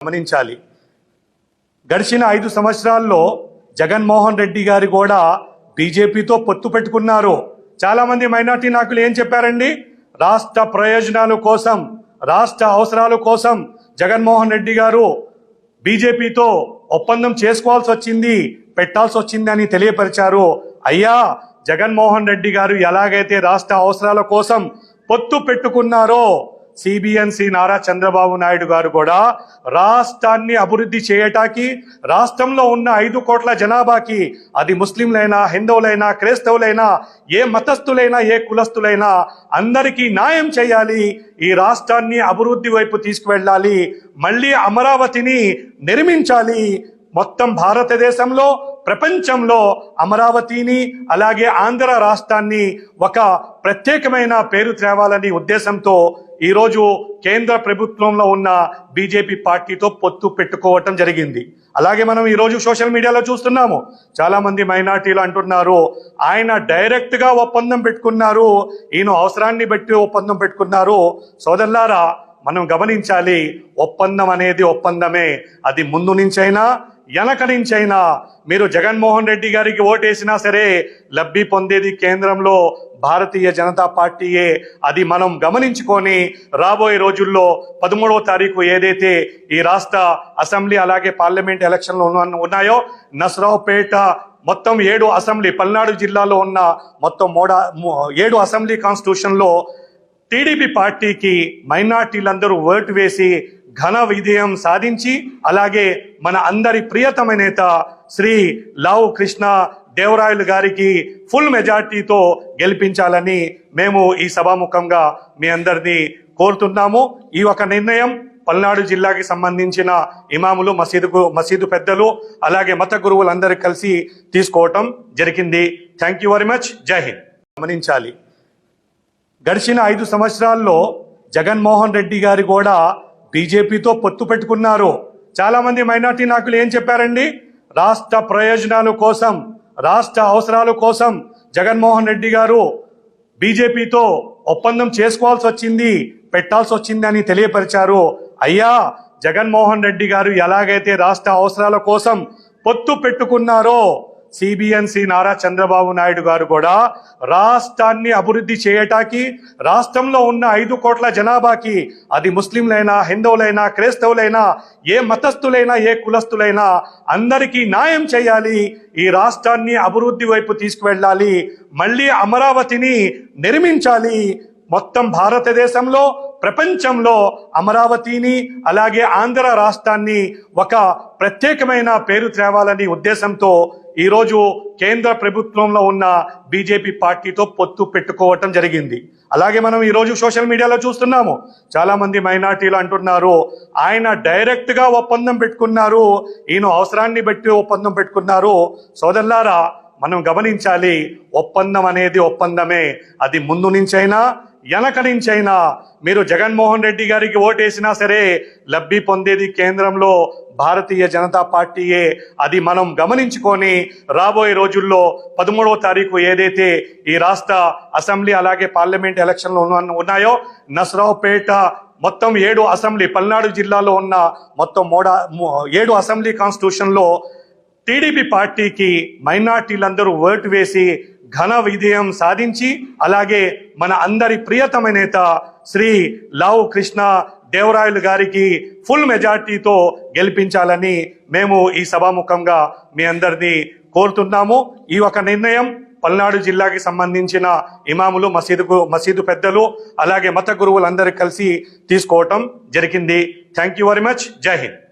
గమనించాలి. గడిచిన ఐదు సంవత్సరాల్లో జగన్మోహన్ రెడ్డి గారు కూడా బీజేపీతో పొత్తు పెట్టుకున్నారు. చాలా మంది మైనార్టీ నాయకులు ఏం చెప్పారండి? రాష్ట్ర ప్రయోజనాల కోసం రాష్ట్ర అవసరాల కోసం జగన్మోహన్ రెడ్డి గారు బీజేపీతో ఒప్పందం చేసుకోవాల్సి వచ్చింది పెట్టాల్సి వచ్చింది అని తెలియపరిచారు. అయ్యా జగన్మోహన్ రెడ్డి గారు ఎలాగైతే రాష్ట్ర అవసరాల కోసం పొత్తు పెట్టుకున్నారో సిబిఎన్సి నారా చంద్రబాబు నాయుడు గారు కూడా రాష్ట్రాన్ని అభివృద్ధి చేయటానికి రాష్ట్రంలో ఉన్న ఐదు కోట్ల జనాభాకి అది ముస్లింలైనా హిందువులైనా క్రైస్తవులైనా ఏ మతస్థులైనా ఏ కులస్తులైనా అందరికీ న్యాయం చేయాలి ఈ రాష్ట్రాన్ని అభివృద్ధి వైపు తీసుకువెళ్ళాలి మళ్ళీ అమరావతిని నిర్మించాలి మొత్తం భారతదేశంలో ప్రపంచంలో అమరావతిని అలాగే ఆంధ్ర రాష్ట్రాన్ని ఒక ప్రత్యేకమైన పేరు తేవాలని ఉద్దేశంతో ఈరోజు కేంద్ర ప్రభుత్వంలో ఉన్న బీజేపీ పార్టీతో పొత్తు పెట్టుకోవటం జరిగింది. అలాగే మనం ఈరోజు సోషల్ మీడియాలో చూస్తున్నాము. చాలా మంది మైనార్టీలు అంటున్నారు ఆయన డైరెక్ట్గా ఒప్పందం పెట్టుకున్నారు ఈయన అవసరాన్ని బట్టి ఒప్పందం పెట్టుకున్నారు. సోదరులారా మనం గమనించాలి ఒప్పందం అనేది ఒప్పందమే. అది ముందు నుంచైనా వెనక నుంచైనా మీరు జగన్మోహన్ రెడ్డి గారికి ఓటేసినా సరే లబ్ధి పొందేది కేంద్రంలో భారతీయ జనతా పార్టీయే. అది మనం గమనించుకొని రాబోయే రోజుల్లో పదమూడవ తారీఖు ఏదైతే ఈ రాష్ట్ర అసెంబ్లీ అలాగే పార్లమెంట్ ఎలక్షన్లు ఉన్నాయో నసరావుపేట మొత్తం ఏడు అసెంబ్లీ పల్నాడు జిల్లాలో ఉన్న మొత్తం మూడా ఏడు అసెంబ్లీ కాన్స్టిట్యూషన్లో టీడీపీ పార్టీకి మైనార్టీలందరూ ఓటు వేసి ఘన విజయం సాధించి అలాగే మన అందరి ప్రియతమ నేత శ్రీ లావు కృష్ణ దేవరాయలు గారికి ఫుల్ మెజార్టీతో గెలిపించాలని మేము ఈ సభాముఖంగా మీ అందరినీ కోరుతున్నాము. ఈ ఒక నిర్ణయం పల్నాడు జిల్లాకి సంబంధించిన ఇమాములు మసీదుకు మసీదు పెద్దలు అలాగే మత గురువులందరూ కలిసి తీసుకోవటం జరిగింది. థ్యాంక్ యూ వెరీ మచ్ జై హింద్ గమనించాలి. గడిచిన ఐదు సంవత్సరాల్లో జగన్మోహన్ రెడ్డి గారు కూడా బీజేపీతో పొత్తు పెట్టుకున్నారు. చాలా మంది మైనార్టీ నాయకులు ఏం చెప్పారండి? రాష్ట్ర ప్రయోజనాల కోసం రాష్ట్ర అవసరాల కోసం జగన్మోహన్ రెడ్డి గారు బీజేపీతో ఒప్పందం చేసుకోవాల్సి వచ్చింది పెట్టాల్సి వచ్చింది అని తెలియపరిచారు. అయ్యా జగన్మోహన్ రెడ్డి గారు ఎలాగైతే రాష్ట్ర అవసరాల కోసం పొత్తు పెట్టుకున్నారో సిబిఎన్సి నారా చంద్రబాబు నాయుడు గారు కూడా రాష్ట్రాన్ని అభివృద్ధి చేయటానికి రాష్ట్రంలో ఉన్న ఐదు కోట్ల జనాభాకి అది ముస్లింలైనా హిందువులైనా క్రైస్తవులైనా ఏ మతస్థులైనా ఏ కులస్తులైనా అందరికీ న్యాయం చేయాలి ఈ రాష్ట్రాన్ని అభివృద్ధి వైపు తీసుకువెళ్ళాలి మళ్ళీ అమరావతిని నిర్మించాలి. మొత్తం భారతదేశంలో ప్రపంచంలో అమరావతిని అలాగే ఆంధ్ర రాష్ట్రాన్ని ఒక ప్రత్యేకమైన పేరు తేవాలని ఉద్దేశంతో ఈరోజు కేంద్ర ప్రభుత్వంలో ఉన్న బీజేపీ పార్టీతో పొత్తు పెట్టుకోవటం జరిగింది. అలాగే మనం ఈరోజు సోషల్ మీడియాలో చూస్తున్నాము. చాలా మంది మైనార్టీలు అంటున్నారు ఆయన డైరెక్ట్గా ఒప్పందం పెట్టుకున్నారు ఈయన అవసరాన్ని బట్టి ఒప్పందం పెట్టుకున్నారు. సోదరులారా మనం గమనించాలి ఒప్పందం అనేది ఒప్పందమే. అది ముందు నుంచైనా వెనక నుంచైనా మీరు జగన్మోహన్ రెడ్డి గారికి ఓటేసినా సరే లబ్ధి పొందేది కేంద్రంలో భారతీయ జనతా పార్టీయే. అది మనం గమనించుకొని రాబోయే రోజుల్లో పదమూడవ తారీఖు ఏదైతే ఈ రాష్ట్ర అసెంబ్లీ అలాగే పార్లమెంట్ ఎలక్షన్లు ఉన్నాయో నసరావుపేట మొత్తం ఏడు అసెంబ్లీ పల్నాడు జిల్లాలో ఉన్న మొత్తం మూడా ఏడు అసెంబ్లీ కాన్స్టిట్యూషన్లో టీడీపీ పార్టీకి మైనార్టీలందరూ ఓటు వేసి ఘన విజయం సాధించి అలాగే మన అందరి ప్రియతమ నేత శ్రీ లావు కృష్ణ దేవరాయలు గారికి ఫుల్ మెజార్టీతో గెలిపించాలని మేము ఈ సభాముఖంగా మీ అందరినీ కోరుతున్నాము. ఈ ఒక నిర్ణయం పల్నాడు జిల్లాకి సంబంధించిన ఇమాములు మసీదుకు మసీదు పెద్దలు అలాగే మత గురువులందరూ కలిసి తీసుకోవటం జరిగింది. థ్యాంక్ యూ వెరీ మచ్ జై హింద్